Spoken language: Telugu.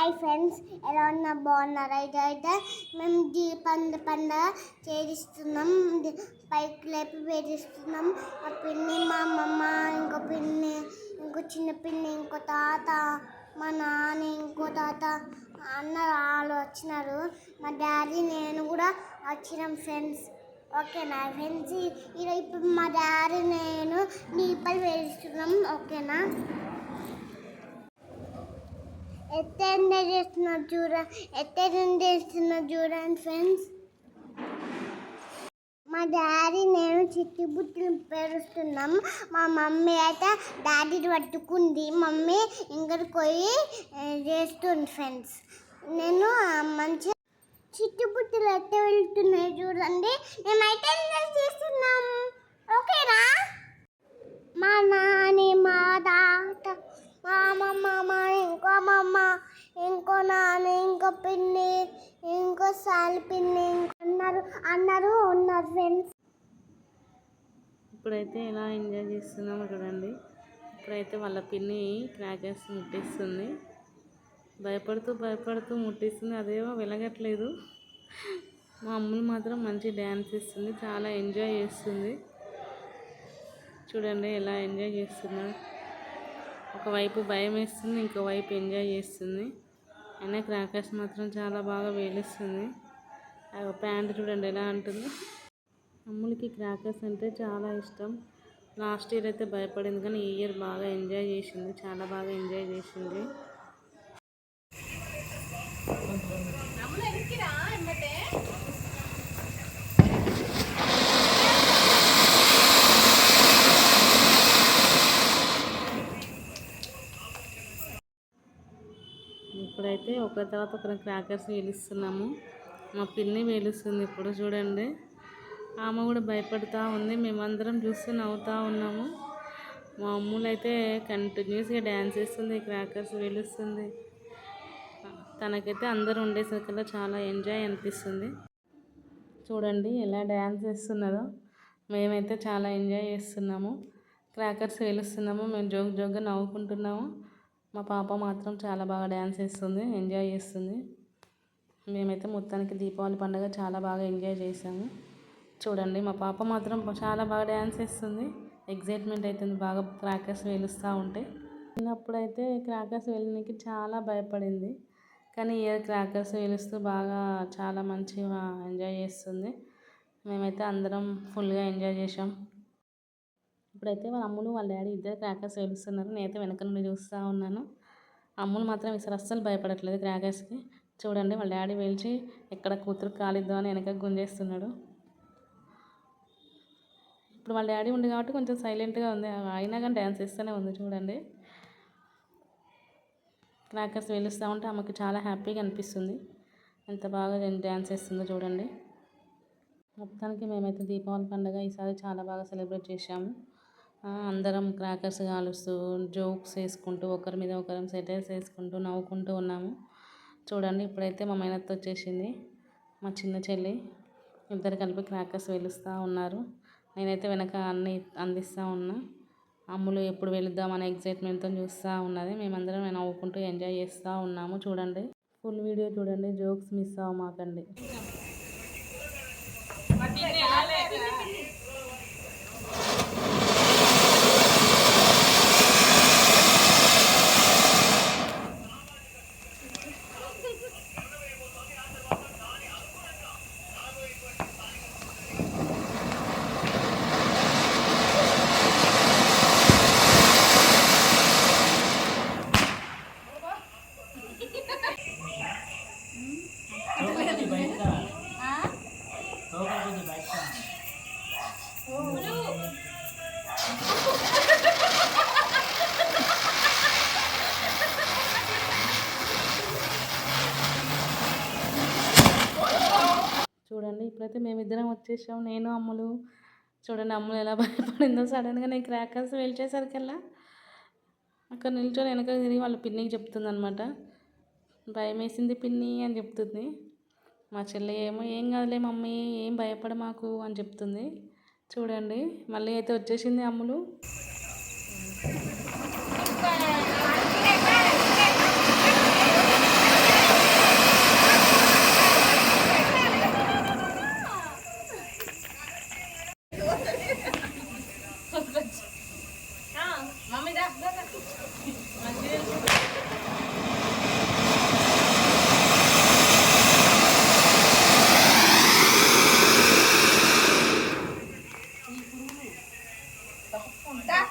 హాయ్ ఫ్రెండ్స్ ఎలా ఉన్నా బాగున్నారా? అయితే మేము దీపంద పండుగ చేరిస్తున్నాం పైకి లేపి వేధిస్తున్నాం. మా పిన్ని మా అమ్మమ్మ ఇంకో పిన్ని ఇంకో చిన్న పిన్ని ఇంకో తాత మా నాన్న ఇంకో తాత అన్న వాళ్ళు వచ్చినారు. మా డాడీ నేను కూడా వచ్చినాం ఫ్రెండ్స్. ఓకేనా ఫ్రెండ్స్? ఇప్పుడు మా డాడీ నేను దీపాలు వేధిస్తున్నాం. ఓకేనా? ఎత్తెండ చేస్తున్నారు చూడ ఎత్తెండ చేస్తున్నారు చూడండి ఫ్రెండ్స్ మా డాడీ నేను చిట్టి బుట్టిని పేరుస్తున్నాం. మా మమ్మీ అయితే డాడీని పట్టుకుంది. మమ్మీ ఇంకటి పోయి చేస్తుంది ఫ్రెండ్స్ నేను మంచి మంచిగా చిట్టి బుట్టలు ఎట్ట వెళ్తున్నాయి చూడండి. మేమైతే ఎంజాయ్ చేస్తున్నాం? ఓకేనా? మా నాని మా తాత మా అమ్మమ్మ మా ఇంకో అమ్మమ్మ ఇంకో నాన్న ఇంకో పిన్ని ఇంకో సాలి పిన్ని అన్నారు అన్నారు ఉన్నారు ఫ్రెండ్స్ ఇప్పుడైతే ఎలా ఎంజాయ్ చేస్తున్నామో చూడండి ఇప్పుడైతే వాళ్ళ పిన్ని క్రాకర్స్ ముట్టిస్తుంది. భయపడుతూ భయపడుతూ ముట్టిస్తుంది. అదేమో వెలగట్లేదు. మా అమ్ములు మాత్రం మంచి డ్యాన్స్ ఇస్తుంది చాలా ఎంజాయ్ చేస్తుంది. చూడండి ఎలా ఎంజాయ్ చేస్తున్నారు. ఒకవైపు భయం వేస్తుంది ఇంకోవైపు ఎంజాయ్ చేస్తుంది. అయినా క్రాకర్స్ మాత్రం చాలా బాగా వేలుస్తుంది. ప్యాంట్ చూడండి ఎలా ఉంటుంది. అమ్ములకి క్రాకర్స్ అంటే చాలా ఇష్టం. లాస్ట్ ఇయర్ అయితే భయపడింది కానీ ఈ ఇయర్ బాగా ఎంజాయ్ చేసింది చాలా బాగా ఎంజాయ్ చేసింది. అయితే ఒక తర్వాత ఒక క్రాకర్స్ వేలుస్తున్నాము. మా పిన్ని వేలుస్తుంది ఇప్పుడు చూడండి. ఆమె కూడా భయపడుతూ ఉంది. మేమందరం చూస్తూ నవ్వుతూ ఉన్నాము. మా అమ్ములు అయితే కంటిన్యూస్గా డ్యాన్స్ వేస్తుంది క్రాకర్స్ వేలుస్తుంది. తనకైతే అందరూ ఉండేసరికల్లా చాలా ఎంజాయ్ అనిపిస్తుంది. చూడండి ఎలా డ్యాన్స్ చేస్తున్నదో మేమైతే చాలా ఎంజాయ్ చేస్తున్నాము. క్రాకర్స్ వేలుస్తున్నాము. మేము జోక్ జోక్గా నవ్వుకుంటున్నాము. మా పాప మాత్రం చాలా బాగా డ్యాన్స్ చేస్తుంది ఎంజాయ్ చేస్తుంది. మేమైతే మొత్తానికి దీపావళి పండుగ చాలా బాగా ఎంజాయ్ చేసాము. చూడండి మా పాప మాత్రం చాలా బాగా డ్యాన్స్ చేస్తుంది ఎగ్జైట్మెంట్ అవుతుంది బాగా క్రాకర్స్ వేలుస్తూ ఉంటే. చిన్నప్పుడైతే క్రాకర్స్ వెళ్ళడానికి చాలా భయపడింది. కానీ ఇయర్ క్రాకర్స్ వేలుస్తూ బాగా చాలా మంచిగా ఎంజాయ్ చేస్తుంది. మేమైతే అందరం ఫుల్గా ఎంజాయ్ చేసాం. ఇప్పుడైతే వాళ్ళ అమ్ములు వాళ్ళ డాడీ ఇద్దరు క్రాకర్స్ వేలుస్తున్నారు నేనైతే వెనక నుండి చూస్తూ ఉన్నాను. అమ్ములు మాత్రం ఈసారి అస్సలు భయపడట్లేదు క్రాకర్స్కి. చూడండి వాళ్ళ డాడీ వేల్చి ఎక్కడ కూతురు కాలిద్దో అని వెనక గుంజేస్తున్నాడు. ఇప్పుడు వాళ్ళ డాడీ ఉంది కాబట్టి కొంచెం సైలెంట్గా ఉంది. అయినా కానీ డ్యాన్స్ చేస్తూనే ఉంది చూడండి. క్రాకర్స్ వేలుస్తూ ఉంటే ఆమెకు చాలా హ్యాపీగా అనిపిస్తుంది. ఎంత బాగా డ్యాన్స్ చేస్తుందో చూడండి. మొత్తానికి మేమైతే దీపావళి పండుగ ఈసారి చాలా బాగా సెలబ్రేట్ చేశాము. అందరం క్రాకర్స్ కాలుస్తూ జోక్స్ వేసుకుంటూ ఒకరి మీద ఒకరం సెటైర్స్ వేసుకుంటూ నవ్వుకుంటూ ఉన్నాము. చూడండి ఇప్పుడైతే మా మేనత్త వచ్చేసింది మా చిన్న చెల్లి. ఇద్దరు కలిపి క్రాకర్స్ వెలుస్తూ ఉన్నారు. నేనైతే వెనక అన్ని అందిస్తూ ఉన్నా. అమ్ములు ఎప్పుడు వెళుద్దామనే ఎగ్జైట్మెంట్తో చూస్తూ ఉన్నది. మేమందరం నవ్వుకుంటూ ఎంజాయ్ చేస్తూ ఉన్నాము. చూడండి ఫుల్ వీడియో చూడండి జోక్స్ మిస్ అవ్వమాకండి చూడండి ఇప్పుడైతే మేమిద్దరం వచ్చేసాం. నేను అమ్ములు. చూడండి అమ్ములు ఎలా భయపడిందో సడన్గా నేను క్రాకర్స్ వెళ్ళేసరికల్లా అక్కడ నిల్చొని వెనక తిరిగి వాళ్ళ పిన్నికి చెప్తుంది అనమాట భయం వేసింది పిన్ని అని చెప్తుంది. మా చెల్లి ఏమో ఏం కాదులే మమ్మీ ఏం భయపడ మాకు అని చెప్తుంది. చూడండి మళ్ళీ అయితే వచ్చేసింది Ammulu. 我们大